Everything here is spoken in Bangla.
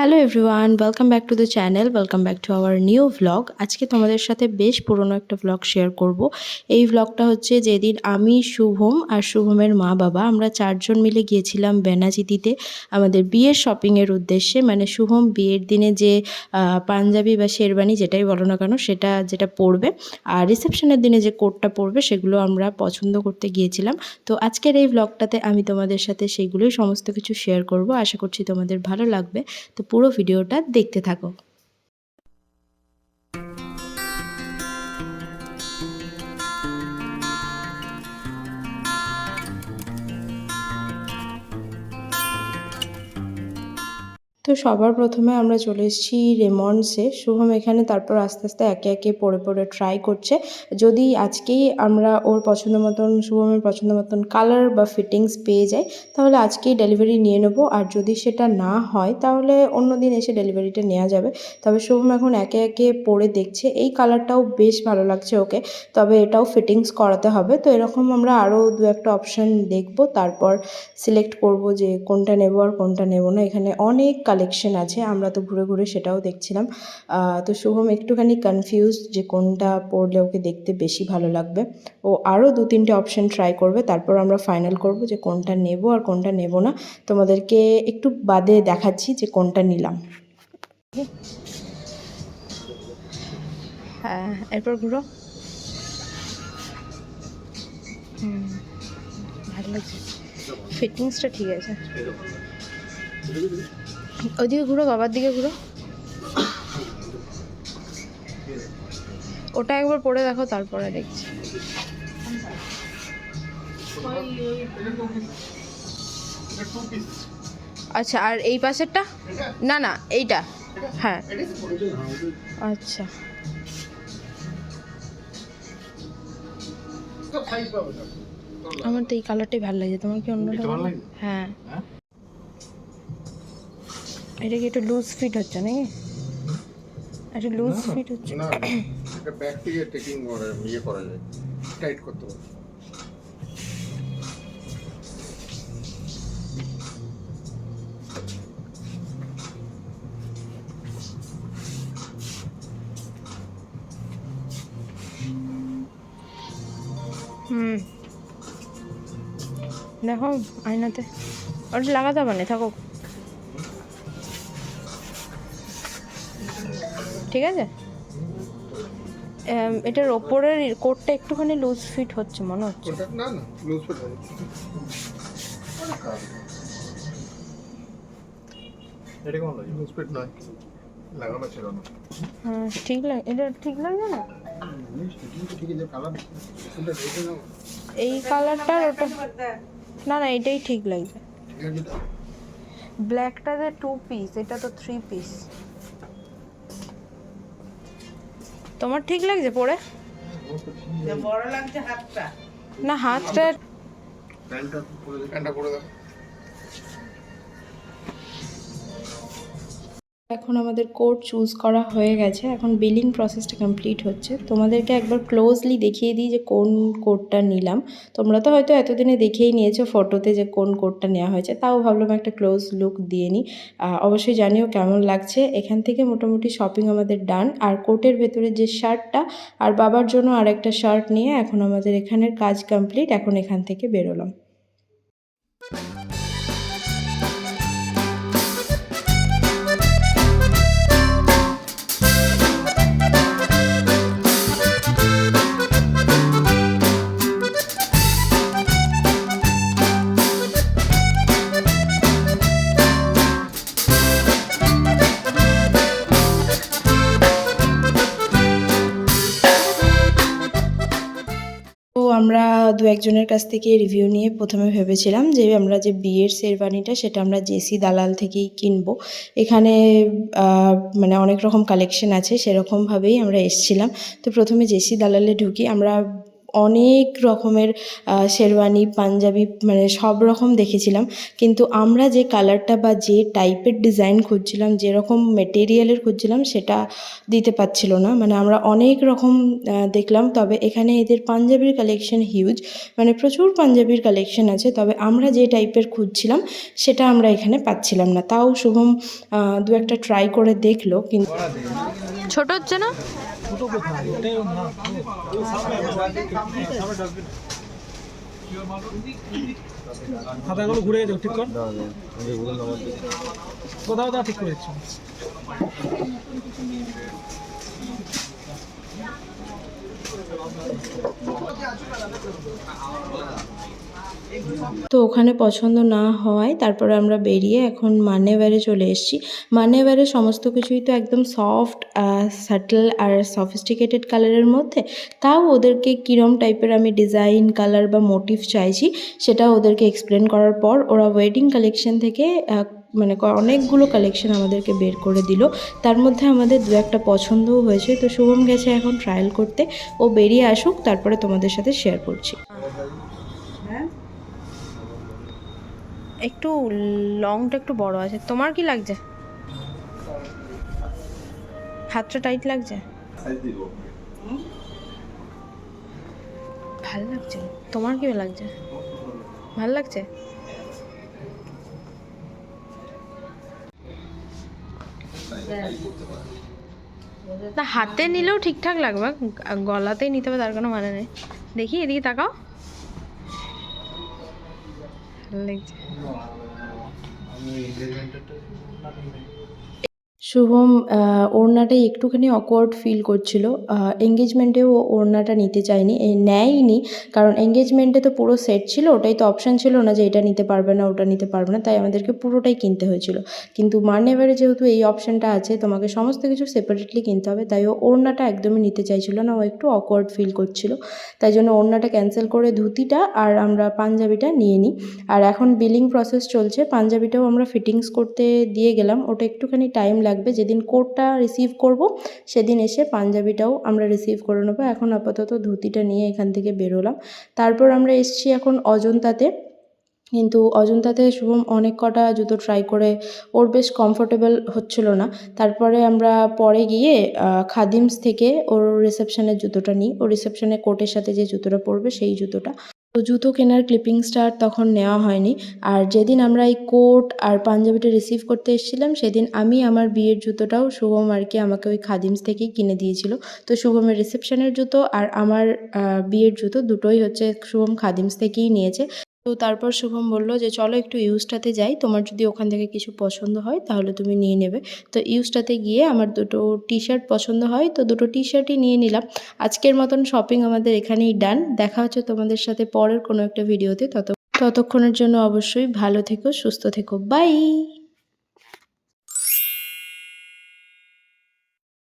Hello everyone welcome back to the channel welcome back to our new vlog আজকে তোমাদের সাথে বেশ পুরনো একটা ভ্লগ শেয়ার করব। এই ভ্লগটা হচ্ছে যেদিন আমি, শুভম আর শুভমের মা বাবা আমরা চারজন মিলে গিয়েছিলাম বেনাচিতিতে আমাদের বিয়ের শপিংয়ের উদ্দেশ্যে। মানে শুভম বিয়ের দিনে যে পাঞ্জাবি বা শেরবানি যেটাই বলো না কেন, সেটা যেটা পরবে আর রিসেপশনের দিনে যে কোটটা পরবে সেগুলো আমরা পছন্দ করতে গিয়েছিলাম। তো আজকের এই ভ্লগটাতে আমি তোমাদের সাথে সেইগুলোই সমস্ত কিছু শেয়ার করব। আশা করছি তোমাদের ভালো লাগবে। তো পুরো ভিডিওটা দেখতে থাকো। তো সবার প্রথমে আমরা চলে এসেছি রেমন্ডসে। শুভম এখানে তারপর আস্তে আস্তে একে একে পড়ে পড়ে ট্রাই করছে। যদি আজকেই আমরা ওর পছন্দ মতন, শুভমের পছন্দ মতন কালার বা ফিটিংস পেয়ে যাই, তাহলে আজকেই ডেলিভারি নিয়ে নেব। আর যদি সেটা না হয়, তাহলে অন্য দিন এসে ডেলিভারিটা নেওয়া যাবে। তবে শুভম এখন একে একে পরে দেখছে। এই কালারটাও বেশ ভালো লাগছে ওকে। তবে এটাও ফিটিংস করাতে হবে। তো এরকম আমরা আরও দু একটা অপশান দেখব। তারপর সিলেক্ট করব যে কোনটা নেব আর কোনটা নেব না। এখানে অনেক কালেকশন আছে, আমরা তো ঘুরে ঘুরে সেটাও দেখছিলাম। তো শুভম একটুখানি কনফিউজ যে কোনটা পরলে ওকে দেখতে বেশি ভালো লাগবে। ও আরও দু তিনটে অপশন ট্রাই করবে, তারপর আমরা ফাইনাল করব যে কোনটা নেব আর কোনটা নেব না। তোমাদেরকে একটু বাদে দেখাচ্ছি যে কোনটা নিলাম। হ্যাঁ এরপর ঘুরো। হুম, ভালো লাগছে। ফিটিংসটা ঠিক আছে। ওইদিকে ঘুরো বাবার দিকে ঘুরো। ওটা একবার পরে দেখো তারপরে দেখছি। আচ্ছা আর এই পাশেরটা? না না এইটা। হ্যাঁ। আচ্ছা। আমার তো এই কালারটাই ভালো লাগে। তোমার কি অন্যটা ভালো হ্যাঁ? এটা কি একটু লুজ ফিট হচ্ছে নাকি? একটু লুজ ফিট হচ্ছে। না এটা ব্যাক থেকে টেকিং করে ইয়ে করা যায়। টাইট করতে পারে হুম। দেখো আয়নাতে। ওটা লাগাতে হবে না থাকো ঠিক আছে? এটার ওপরের কোটটা একটুখানি লুজ ফিট হচ্ছে মনে হচ্ছে। হ্যাঁ ঠিক লাগে এটা ঠিক না? নাও এই কালারটার ওটা না না এটাই ঠিক তো? ব্ল্যাকটা যে টু পিস এটা তো থ্রি পিস তোমার ঠিক লাগছে পরে? না হাতটা প্যান্টটা পরে দাও এখন আমাদের কোড চুজ করা হয়ে গেছে। এখন বিলিং প্রসেসটা কমপ্লিট হচ্ছে। তোমাদেরকে একবার ক্লোজলি দেখিয়ে দিই যে কোন কোডটা নিলাম। তোমরা তো হয়তো এতদিনে দেখেই নিয়েছো ফটোতে যে কোন কোডটা নেওয়া হয়েছে, তাও ভাবলাম একটা ক্লোজ লুক দিয়ে নিই। অবশ্যই জানিও কেমন লাগছে। এখান থেকে মোটামুটি শপিং আমাদের ডান আর কোটের ভেতরে যে শার্টটা আর বাবার জন্য আরেকটা শার্ট নিয়ে এখন আমাদের এখানের কাজ কমপ্লিট এখন এখান থেকে বেরোলাম। দু একজনের কাছ থেকে রিভিউ নিয়ে প্রথমে ভেবেছিলাম যে আমরা যে বিয়ের শেরবানিটা সেটা আমরা জেসি দালাল থেকেই কিনব। এখানে মানে অনেক রকম কালেকশন আছে, সেরকমভাবেই আমরা এসছিলাম। তো প্রথমে জেসি দালালে ঢুকি, আমরা অনেক রকমের শেরওয়ানি, পাঞ্জাবি মানে সব রকম দেখেছিলাম। কিন্তু আমরা যে কালারটা বা যে টাইপের ডিজাইন খুঁজছিলাম যেরকম মেটেরিয়ালের খুঁজছিলাম, সেটা দিতে পারছিল না। মানে আমরা অনেক রকম দেখলাম। তবে এখানে এদের পাঞ্জাবির কালেকশন হিউজ মানে প্রচুর পাঞ্জাবির কালেকশন আছে। তবে আমরা যে টাইপের খুঁজছিলাম, সেটা আমরা এখানে পাচ্ছিলাম না। তাও শুভম দু একটা ট্রাই করে দেখল কিন্তু ছোট হচ্ছে না? 구독을 다 못해요. 나 바닥으로 구래야 돼 어쨌건 나네. 근데 우리 나머지 거다다 듣고 했죠. তো ওখানে পছন্দ না হওয়ায় তারপরে আমরা বেরিয়ে এখন মান্যেবারে চলে এসেছি। মান্যেবারে সমস্ত কিছুই তো একদম সফট সাটল আর সফিস্টিকেটেড কালারের মধ্যে। তাও ওদেরকে কীরম টাইপের আমি ডিজাইন কালার বা মোটিভ চাইছি, সেটা ওদেরকে এক্সপ্লেন করার পর ওরা ওয়েডিং কালেকশন থেকে মানে অনেকগুলো কালেকশন আমাদেরকে বের করে দিল। তার মধ্যে আমাদের দু একটা পছন্দও হয়েছে। তো শুভম গেছে এখন ট্রায়াল করতে। ও বেরিয়ে আসুক, তারপরে তোমাদের সাথে শেয়ার করছি। একটু লংটা একটু বড় আছে। তোমার কি লাগছে? হাতটা টাইট লাগছে? ভালো লাগছে। তোমার কি লাগছে? ভালো লাগছে? না হাতে নিলেও ঠিকঠাক লাগবে। গলাতেই নিতে হবে তার কোনো মানে নেই। দেখি এদিকে তাকাও। ভালো লাগছে শুভম ওড়নাটাই একটুখানি অকওয়ার্ড ফিল করছিল। এঙ্গেজমেন্টেও ও ওড়নাটা নিতে চায়নি নেয়নি কারণ এঙ্গেজমেন্টে তো পুরো সেট ছিল, ওটাই তো অপশান ছিল না যে এটা নিতে পারবে না, ওটা নিতে পারবে না, তাই আমাদেরকে পুরোটাই কিনতে হয়েছিল। কিন্তু মান্যেবারে যেহেতু এই অপশানটা আছে, তোমাকে সমস্ত কিছু সেপারেটলি কিনতে হবে, তাই ও ওড়নাটা একদমই নিতে চাইছিল না, ও একটু অকওয়ার্ড ফিল করছিল। তাই জন্য ওড়নাটা ক্যান্সেল করে ধুতিটা আর আমরা পাঞ্জাবিটা নিয়ে নিই। আর এখন বিলিং প্রসেস চলছে, পাঞ্জাবিটাও আমরা ফিটিংস করতে দিয়ে গেলাম, ওটা একটুখানি টাইম লাগবে। যেদিন কোটটা রিসিভ করব, সেদিন এসে পাঞ্জাবিটাও আমরা রিসিভ করে নেব। এখন আপাতত ধুতিটা নিয়ে এখান থেকে বেরোলাম। তারপর আমরা এসেছি এখন অজন্তাতে। কিন্তু অজন্তাতে শুভম অনেক কটা জুতো ট্রাই করে, ওর বেশ কমফোর্টেবল হচ্ছিল না। তারপরে আমরা পরে গিয়ে খাদিমস থেকে ওর রিসেপশনের জুতোটা নিই। ও রিসেপশনে কোটের সাথে যে জুতোটা পরবে, সেই জুতোটা। তো জুতো কেনার ক্লিপিং স্টার তখন নেওয়া হয়নি। আর যেদিন আমরা এই কোট আর পাঞ্জাবিটা রিসিভ করতে এসেছিলাম, সেদিন আমি আমার বিয়ের জুতোটাও শুভম আর কি আমাকে ওই খাদিমস থেকেই কিনে দিয়েছিল। তো শুভমের রিসেপশনের জুতো আর আমার বিয়ের জুতো দুটোই হচ্ছে শুভম খাদিমস থেকেই নিয়েছে। তো তারপর শুভম বলল যে, চলো একটু ইউজটাতে যাই, তোমার যদি ওখান থেকে কিছু পছন্দ হয়, তাহলে তুমি নিয়ে নেবে। তো ইউজটাতে গিয়ে আমার দুটো টি শার্ট পছন্দ হয়, তো দুটো টি শার্টই নিয়ে নিলাম। আজকের মতন শপিং আমাদের এখানেই ডান দেখা হচ্ছে তোমাদের সাথে পরের কোনো একটা ভিডিওতে তত, ততক্ষণের জন্য অবশ্যই ভালো থেকো, সুস্থ থেকো। বাই